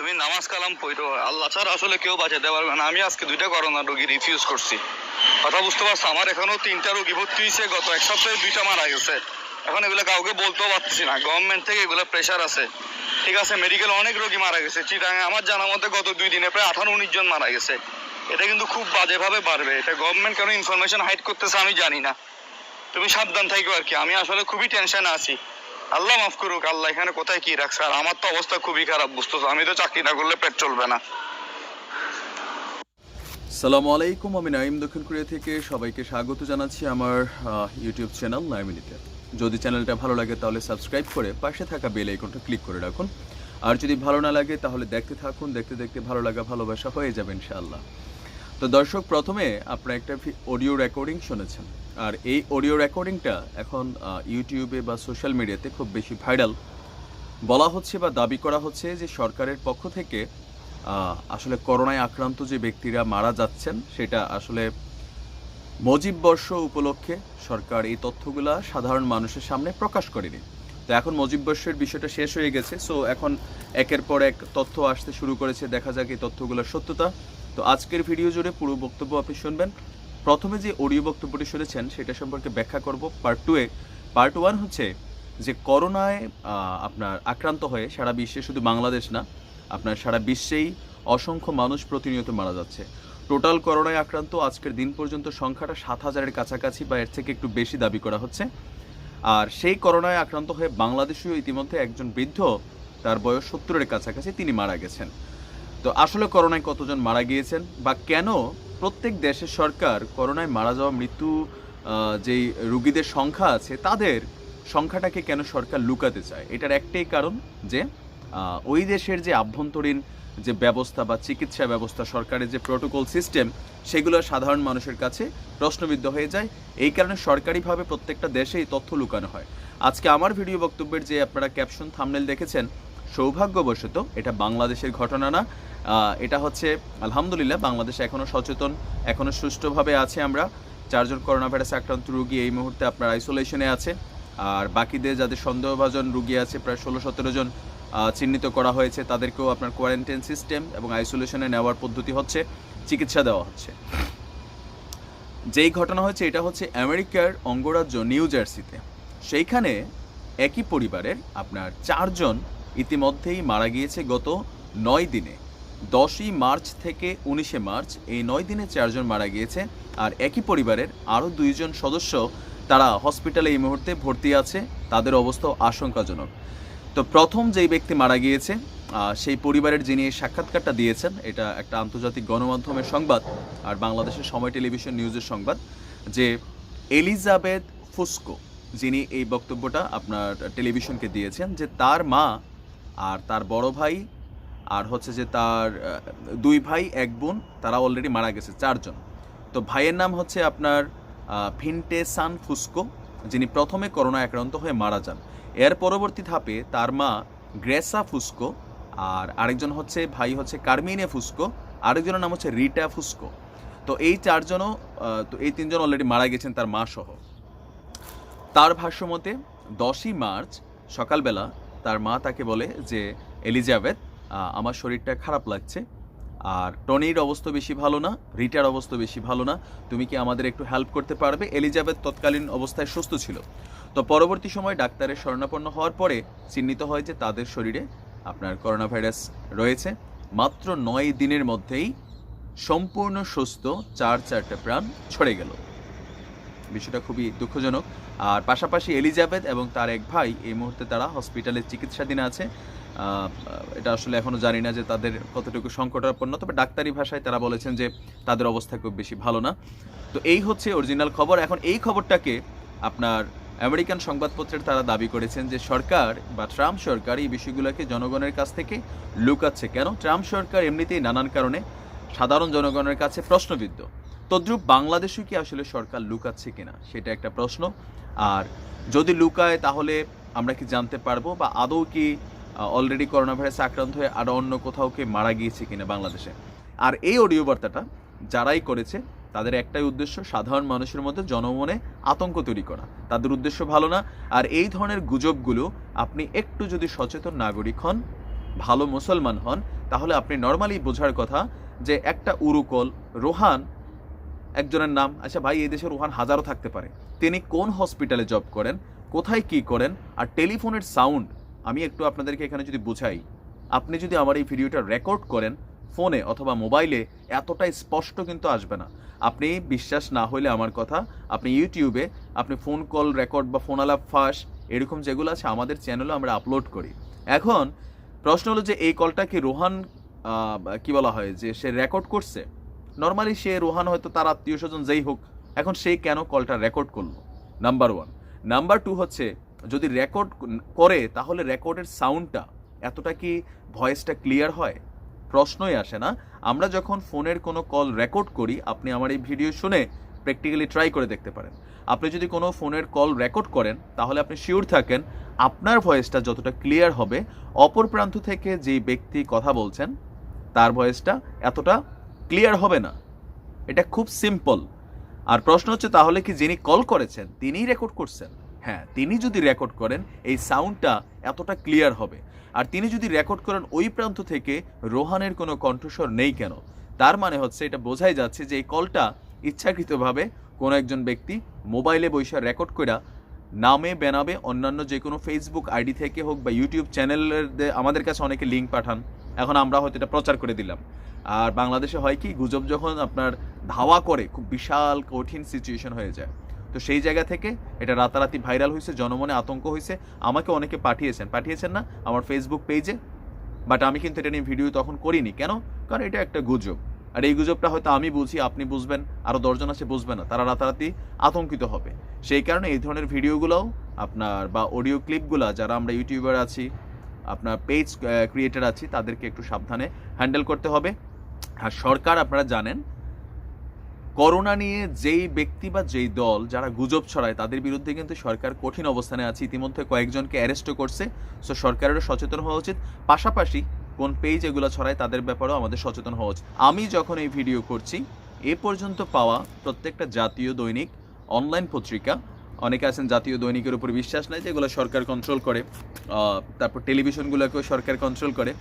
তুমি নামাজ কালাম পড়ো। আল্লাহ ছাড়া আসলে কেউ বাঁচাতে পারবে না। আমি আজকে দুইটা করোনা রোগী রিফিউজ করছি। কথা বুঝতে পারছ? আমার এখনও তিনটা রোগী ভর্তি হয়েছে। গত এক সপ্তাহে দুইটা মারা গেছে। এখন এগুলো কাউকে বলতেও পারতেছি না। গভর্নমেন্ট থেকে এগুলো প্রেশার আছে। ঠিক আছে মেডিকেল অনেক রোগী মারা গেছে। চিটাঙে আমার জানা মতে গত দুই দিনে প্রায় আঠারো, উনিশ জন মারা গেছে। এটা কিন্তু খুব বাজেভাবে বাড়বে। এটা গভর্নমেন্ট কেন ইনফরমেশন হাইড করতেছে আমি জানি না। তুমি সাবধান থাকো আর কি। আমি আসলে খুবই টেনশনে আছি। আল্লাহ মাফ করুক, আল্লাহ এখানে কোথায় কি রাখছে? আর আমার তো অবস্থা খুবই খারাপ, বুঝতেছো? আমি তো চাকরি না করলে পেট চলবে না। সালামু আলাইকুম, আমি নাইম দক্ষিণ কোরিয়া থেকে। সবাইকে স্বাগত জানাচ্ছি আমার ইউটিউব চ্যানেল নাইমিনিতে যদি চ্যানেলটা ভালো লাগে তাহলে সাবস্ক্রাইব করে পাশে থাকা বেল আইকনটা ক্লিক করে রাখুন। আর যদি ভালো না লাগে তাহলে দেখতে থাকুন, দেখতে দেখতে ভালো লাগা, ভালোবাসা হয়ে যাবে ইনশাআল্লাহ। তো দর্শক, প্রথমে আপনারা একটা অডিও রেকর্ডিং শুনেছেন। আর এই অডিও রেকর্ডিংটা এখন ইউটিউবে বা সোশ্যাল মিডিয়াতে খুব বেশি ভাইরাল। বলা হচ্ছে বা দাবি করা হচ্ছে যে সরকারের পক্ষ থেকে আসলে করোনায় আক্রান্ত যে ব্যক্তিরা মারা যাচ্ছেন, সেটা আসলে মজিব বর্ষ উপলক্ষে সরকার এই তথ্যগুলা সাধারণ মানুষের সামনে প্রকাশ করেনি। তো এখন মজিব বর্ষের বিষয়টা শেষ হয়ে গেছে, সো এখন একের পর এক তথ্য আসতে শুরু করেছে, দেখা যাক এই তথ্যগুলোর সত্যতা। তো আজকের ভিডিও জুড়ে পুরো বক্তব্য আপনি শুনবেন। প্রথমে যে অডিও বক্তব্যটি শুনেছেন, সেটা সম্পর্কে ব্যাখ্যা করব। পার্ট টু এ পার্ট ওয়ান হচ্ছে যে করোনায় আপনার আক্রান্ত হয়ে সারা বিশ্বে শুধু বাংলাদেশ না, আপনার সারা বিশ্বেই অসংখ্য মানুষ প্রতিনিয়ত মারা যাচ্ছে। টোটাল করোনায় আক্রান্ত, আজকের দিন পর্যন্ত সংখ্যাটা সাত হাজারের কাছাকাছি বা এর থেকে একটু বেশি দাবি করা হচ্ছে। আর সেই করোনায় আক্রান্ত হয়ে বাংলাদেশেও ইতিমধ্যে একজন বৃদ্ধ, তার বয়স সত্তরের কাছাকাছি তিনি মারা গেছেন। তো আসলে করোনায় কতজন মারা গিয়েছেন বা কেন প্রত্যেক দেশের সরকার করোনায় মারা যাওয়া মৃত্যু যেই রুগীদের সংখ্যা আছে, তাদের সংখ্যাটাকে কেন সরকার লুকাতে চায়? এটার একটাই কারণ যে ওই দেশের যে আভ্যন্তরীণ যে ব্যবস্থা বা চিকিৎসা ব্যবস্থা, সরকারের যে প্রোটোকল সিস্টেম, সেগুলো সাধারণ মানুষের কাছে প্রশ্নবিদ্ধ হয়ে যায়। এই কারণে সরকারিভাবে প্রত্যেকটা দেশেই তথ্য লুকানো হয়। আজকে আমার ভিডিও বক্তব্যের যে আপনারা ক্যাপশন থামনেল দেখেছেন সৌভাগ্যবশত এটা বাংলাদেশের ঘটনা না। এটা হচ্ছে, আলহামদুলিল্লাহ, বাংলাদেশে এখনও সচেতন এখনও সুষ্ঠুভাবে আছে আমরা। চারজন করোনা ভাইরাসে আক্রান্ত রুগী এই মুহূর্তে আপনার আইসোলেশনে আছে। আর বাকিদের যাদের সন্দেহভাজন রুগী আছে, প্রায় ষোলো সতেরো জন চিহ্নিত করা হয়েছে, তাদেরকেও আপনার কোয়ারেন্টাইন সিস্টেম এবং আইসোলেশনে নেওয়ার পদ্ধতি হচ্ছে, চিকিৎসা দেওয়া হচ্ছে। যেই ঘটনা হয়েছে, এটা হচ্ছে আমেরিকার অঙ্গরাজ্য নিউ জার্সিতে। সেইখানে একই পরিবারের আপনার চারজন ইতিমধ্যেই মারা গিয়েছে গত নয় দিনে। দশই মার্চ থেকে উনিশে মার্চ এই নয় দিনে চারজন মারা গিয়েছে আর একই পরিবারের আরও দুইজন সদস্য তারা হসপিটালে এই মুহূর্তে ভর্তি আছে, তাদের অবস্থাও আশঙ্কাজনক। তো প্রথম যেই ব্যক্তি মারা গিয়েছে সেই পরিবারের যিনি সাক্ষাৎকারটা দিয়েছেন, এটা একটা আন্তর্জাতিক গণমাধ্যমের সংবাদ আর বাংলাদেশের সময় টেলিভিশন নিউজের সংবাদ, যে এলিজাবেথ ফুস্কো যিনি এই বক্তব্যটা আপনার টেলিভিশনকে দিয়েছেন, যে তার মা আর তার বড় ভাই, আর হচ্ছে যে তার দুই ভাই, এক বোন, তারা অলরেডি মারা গেছে, চারজন। তো ভাইয়ের নাম হচ্ছে আপনার ফিনটে সান ফুস্কো, যিনি প্রথমে করোনা আক্রান্ত হয়ে মারা যান। এর পরবর্তী ধাপে তার মা গ্রেসা ফুস্কো, আর আরেকজন হচ্ছে, ভাই হচ্ছে কার্মিনে ফুস্কো, আরেকজনের নাম হচ্ছে রিটা ফুস্কো। তো এই চারজনও তো এই তিনজন অলরেডি মারা গেছেন তার মা সহ। তার ভাষ্যমতে দশই মার্চ সকালবেলা তার মা তাকে বলে যে, এলিজাবেথ আমার শরীরটা খারাপ লাগছে। আর টনির অবস্থা বেশি ভালো না, রিটার অবস্থা বেশি ভালো না। তুমি কি আমাদের একটু হেল্প করতে পারবে? এলিজাবেথ তৎকালীন অবস্থায় সুস্থ ছিল। তো পরবর্তী সময় ডাক্তারের শরণাপন্ন হওয়ার পরে চিহ্নিত হয় যে, তাদের শরীরে আপনার করোনা ভাইরাস রয়েছে। মাত্র নয় দিনের মধ্যেই সম্পূর্ণ সুস্থ চার চারটে প্রাণ ছড়ে গেল। বিষয়টা খুবই দুঃখজনক। আর পাশাপাশি এলিজাবেথ এবং তার এক ভাই, এই মুহূর্তে তারা হসপিটালে চিকিৎসাধীন আছে। এটা আসলে এখনও জানি না যে তাদের কতটুকু সংকটাপন্ন, তবে ডাক্তারি ভাষায় তারা বলেছেন যে তাদের অবস্থা খুব বেশি ভালো না। তো এই হচ্ছে অরিজিনাল খবর। এখন এই খবরটাকে আপনার আমেরিকান সংবাদপত্রের তারা দাবি করেছেন যে সরকার বা ট্রাম্প সরকার এই বিষয়গুলোকে জনগণের কাছ থেকে লুকাচ্ছে। কেন? ট্রাম্প সরকার এমনিতেই নানান কারণে সাধারণ জনগণের কাছে প্রশ্নবিদ্ধ। তদ্রূপ বাংলাদেশও কি আসলে সরকার লুকাচ্ছে কিনা? সেটা একটা প্রশ্ন। আর যদি লুকায়, তাহলে আমরা কি জানতে পারব বা আদৌ কি অলরেডি করোনা ভাইরাসে আক্রান্ত হয়ে আরও অন্য কোথাও কে মারা গিয়েছে কিনা বাংলাদেশে? আর এই অডিও বার্তাটা যারাই করেছে, তাদের একটাই উদ্দেশ্য, সাধারণ মানুষের মধ্যে জনমনে আতঙ্ক তৈরি করা। তাদের উদ্দেশ্য ভালো না। আর এই ধরনের গুজবগুলো আপনি একটু যদি সচেতন নাগরিক হন, ভালো মুসলমান হন, তাহলে আপনি নর্মালি বোঝার কথা যে একটা উরুকল, রোহান একজনের নাম আচ্ছা ভাই, এই দেশে রোহান হাজারও থাকতে পারে। তিনি কোন হসপিটালে জব করেন, কোথায় কি করেন, আর টেলিফোনের সাউন্ড আমি একটু আপনাদেরকে এখানে যদি বুঝাই, আপনি যদি আমার এই ভিডিওটা রেকর্ড করেন ফোনে অথবা মোবাইলে এতটা স্পষ্ট কিন্তু আসবে না। আপনি বিশ্বাস না হলে আমার কথা, আপনি ইউটিউবে আপনি ফোন কল রেকর্ড বা ফোন আলাপ ফাঁস, এরকম যেগুলো আছে, আমাদের চ্যানেলে আমরা আপলোড করি। এখন, প্রশ্ন হলো যে এই কলটা কি রোহান কি বলা হয়, যে সে রেকর্ড করছে? নর্মালি সে রোহান হয়তো তার আত্মীয় স্বজন যেই হোক, এখন সে কেন কলটা রেকর্ড করল? নাম্বার ওয়ান নাম্বার টু হচ্ছে, যদি রেকর্ড করে, তাহলে রেকর্ডের সাউন্ডটা এতটা কি ভয়েসটা ক্লিয়ার হয়? প্রশ্নই আসে না। আমরা যখন ফোনের কোনো কল রেকর্ড করি, আপনি আমার এই ভিডিও শুনে প্র্যাকটিক্যালি ট্রাই করে দেখতে পারেন। আপনি যদি কোনো ফোনের কল রেকর্ড করেন, তাহলে আপনি শিওর থাকেন আপনার ভয়েসটা যতটা ক্লিয়ার হবে। অপর প্রান্ত থেকে যেই ব্যক্তি কথা বলছেন, তার ভয়েসটা এতটা ক্লিয়ার হবে না। এটা খুব সিম্পল। আর প্রশ্ন হচ্ছে, তাহলে কি যিনি কল করেছেন, তিনিই রেকর্ড করছেন? হ্যাঁ তিনি যদি রেকর্ড করেন, এই সাউন্ডটা এতটা ক্লিয়ার হবে। আর তিনি যদি রেকর্ড করেন, ওই প্রান্ত থেকে রোহানের কোনো কণ্ঠস্বর নেই কেন? তার মানে হচ্ছে, এটা বোঝাই যাচ্ছে যে এই কলটা ইচ্ছাকৃতভাবে কোনো একজন ব্যক্তি মোবাইলে বৈশা রেকর্ড কইরা নামে বেনাবে অন্যান্য যে কোনো ফেসবুক আইডি থেকে হোক বা ইউটিউব চ্যানেলের আমাদের কাছে অনেকে লিঙ্ক পাঠান। এখন আমরা হয়তো এটা প্রচার করে দিলাম। আর বাংলাদেশে হয় কি, গুজব যখন আপনার ধাওয়া করে, খুব বিশাল, কঠিন সিচুয়েশন হয়ে যায়। তো সেই জায়গা থেকে এটা রাতারাতি ভাইরাল হয়েছে, জনমনে আতঙ্ক হয়েছে। আমাকে অনেকে পাঠিয়েছেন। পাঠিয়েছেন না আমার ফেসবুক পেজে বাট আমি কিন্তু এটা নিয়ে ভিডিও তখন করিনি। কেন? কারণ এটা একটা গুজব। আর এই গুজবটা হয়তো আমি বুঝি, আপনি বুঝবেন আরও দশজন আছে বুঝবে না, তারা রাতারাতি আতঙ্কিত হবে। সেই কারণে এই ধরনের ভিডিওগুলোও আপনার বা অডিও ক্লিপগুলো যারা আমরা ইউটিউবার আছি আপনার পেজ ক্রিয়েটার আছি, তাদেরকে একটু সাবধানে হ্যান্ডেল করতে হবে। আর সরকার, আপনারা জানেন, করোনা নিয়ে যেই ব্যক্তি বা যেই দল যারা গুজব ছড়ায়, তাদের বিরুদ্ধে কিন্তু সরকার কঠিন অবস্থানে আছে। ইতিমধ্যে কয়েকজনকে অ্যারেস্টও করছে। সো সরকারেরও সচেতন হওয়া উচিত। পাশাপাশি কোন পেজ এগুলো ছড়ায়, তাদের ব্যাপারেও আমাদের সচেতন হওয়া উচিত। আমি যখন এই ভিডিও করছি, এ পর্যন্ত পাওয়া প্রত্যেকটা জাতীয় দৈনিক অনলাইন পত্রিকা অনেকে আছেন জাতীয় দৈনিকের উপর বিশ্বাস নাই যেগুলো সরকার কন্ট্রোল করে তারপর টেলিভিশনগুলোকেও সরকার কন্ট্রোল করে।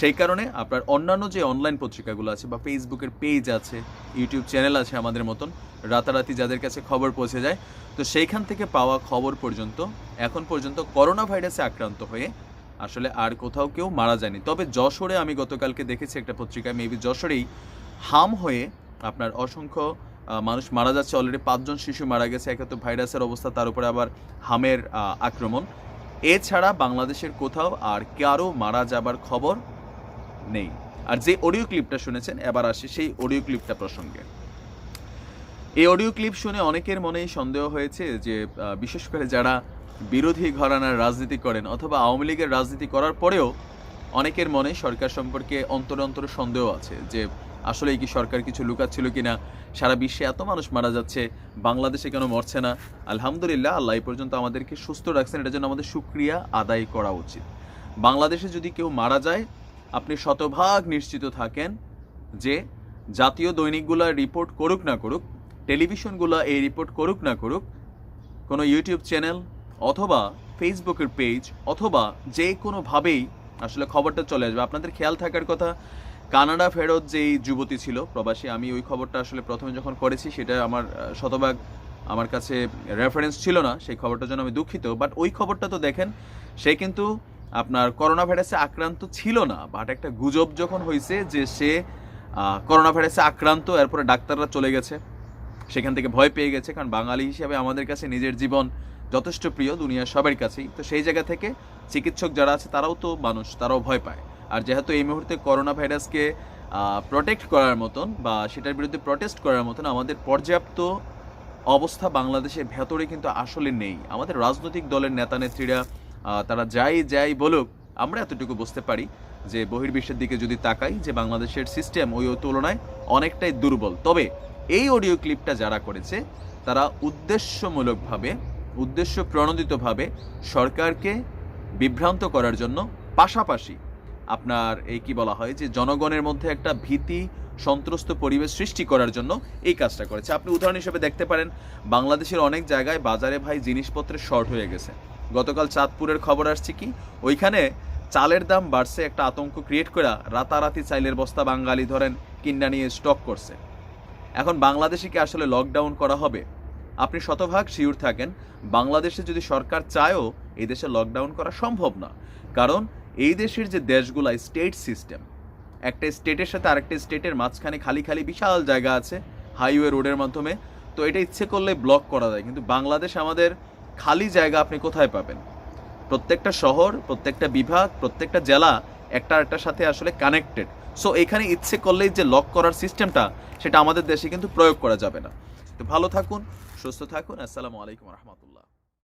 সেই কারণে আপনার অন্যান্য যে অনলাইন পত্রিকাগুলো আছে বা ফেসবুকের পেজ আছে ইউটিউব চ্যানেল আছে আমাদের মতন, রাতারাতি যাদের কাছে খবর পৌঁছে যায়, তো সেইখান থেকে পাওয়া খবর পর্যন্ত, এখন পর্যন্ত করোনা ভাইরাসে আক্রান্ত হয়ে আসলে আর কোথাও কেউ মারা যায়নি। তবে যশোরে আমি গতকালকে দেখেছি একটা পত্রিকায় মেবি যশোরেই হাম হয়ে আপনার অসংখ্য মানুষ মারা যাচ্ছে অলরেডি পাঁচজন শিশু মারা গেছে একে তো ভাইরাসের অবস্থা, তার উপরে আবার হামের আক্রমণ। এছাড়া বাংলাদেশের কোথাও আর কারও মারা যাবার খবর নেই। আর যে অডিও ক্লিপটা শুনেছেন, এবার আসি সেই অডিও ক্লিপটা প্রসঙ্গে। এই অডিও ক্লিপ শুনে অনেকের মনেই সন্দেহ হয়েছে যে বিশেষ করে যারা বিরোধী ঘরানার রাজনীতি করেন অথবা আওয়ামী লীগের রাজনীতি করার পরেও অনেকের মনে সরকার সম্পর্কে অন্তরে অন্তরে সন্দেহ আছে যে আসলে কি সরকার কিছু লুকাচ্ছিল কিনা? সারা বিশ্বে এত মানুষ মারা যাচ্ছে, বাংলাদেশে কেন মরছে না? আলহামদুলিল্লাহ, আল্লাহ পর্যন্ত আমাদেরকে সুস্থ রাখছেন এটার জন্য আমাদের সুক্রিয়া আদায় করা উচিত। বাংলাদেশে যদি কেউ মারা যায়, আপনি শতভাগ নিশ্চিত থাকেন যে জাতীয় দৈনিকগুলো রিপোর্ট করুক না করুক টেলিভিশনগুলো এই রিপোর্ট করুক না করুক, কোনো ইউটিউব চ্যানেল অথবা ফেসবুকের পেজ অথবা যে কোনোভাবেই আসলে খবরটা চলে আসবে। আপনাদের খেয়াল থাকার কথা কানাডা ফেরত যেই যুবতী ছিল প্রবাসী, আমি ওই খবরটা আসলে প্রথমে যখন করেছি, সেটা আমার শতভাগ আমার কাছে রেফারেন্স ছিল না, সেই খবরটার জন্য আমি দুঃখিত। বাট ওই খবরটা তো দেখেন, সে কিন্তু আপনার করোনা ভাইরাসে আক্রান্ত ছিল না বাট একটা গুজব যখন হয়েছে যে সে করোনা ভাইরাসে আক্রান্ত, এরপরে ডাক্তাররা চলে গেছে, সেখান থেকে ভয় পেয়ে গেছে, কারণ বাঙালি হিসেবে আমাদের কাছে নিজের জীবন যথেষ্ট প্রিয়, দুনিয়ার সবার কাছেই। তো সেই জায়গা থেকে চিকিৎসক যারা আছে, তারাও তো মানুষ, তারাও ভয় পায়। আর যেহেতু এই মুহূর্তে করোনা ভাইরাসকে প্রোটেক্ট করার মতন বা সেটার বিরুদ্ধে প্রটেস্ট করার মতন আমাদের পর্যাপ্ত অবস্থা বাংলাদেশের ভেতরে কিন্তু আসলে নেই। আমাদের রাজনৈতিক দলের নেতা নেত্রীরা তারা যাই যাই বলুক, আমরা এতটুকু বুঝতে পারি যে বহির্বিশ্বের দিকে যদি তাকাই যে বাংলাদেশের সিস্টেম ওই তুলনায় অনেকটাই দুর্বল। তবে এই অডিও ক্লিপটা যারা করেছে, তারা উদ্দেশ্যমূলকভাবে উদ্দেশ্য প্রণোদিতভাবে সরকারকে বিভ্রান্ত করার জন্য পাশাপাশি আপনার এই কি বলা হয় যে জনগণের মধ্যে একটা ভীতি, সন্ত্রস্ত পরিবেশ সৃষ্টি করার জন্য এই কাজটা করেছে। আপনি উদাহরণ হিসেবে দেখতে পারেন, বাংলাদেশের অনেক জায়গায় বাজারে ভাই জিনিসপত্রের শর্ট হয়ে গেছে। গতকাল চাঁদপুরের খবর আসছে কি, ওইখানে চালের দাম বাড়ছে, একটা আতঙ্ক ক্রিয়েট করে রাতারাতি চাইলের বস্তা বাঙালি ধরেন কিনা নিয়ে স্টক করছে। এখন বাংলাদেশে কি আসলে লকডাউন করা হবে? আপনি শতভাগ শিওর থাকেন, বাংলাদেশে যদি সরকার চায়ও এই দেশে লকডাউন করা সম্ভব না। কারণ এই দেশের যে দেশগুলা স্টেট সিস্টেম একটা স্টেটের সাথে আরেকটা স্টেটের মাঝখানে খালি খালি বিশাল জায়গা আছে হাইওয়ে রোডের মাধ্যমে, তো এটা ইচ্ছে করলে ব্লক করা যায়। কিন্তু বাংলাদেশ আমাদের খালি জায়গা আপনি কোথায় পাবেন? প্রত্যেকটা শহর, প্রত্যেকটা বিভাগ, প্রত্যেকটা জেলা একটা আরেকটার সাথে আসলে কানেক্টেড সো এখানে ইচ্ছে করলেই যে লক করার সিস্টেমটা সেটা আমাদের দেশে কিন্তু প্রয়োগ করা যাবে না। তো ভালো থাকুন, সুস্থ থাকুন, আসসালামু আলাইকুম রহমতুল্লাহ।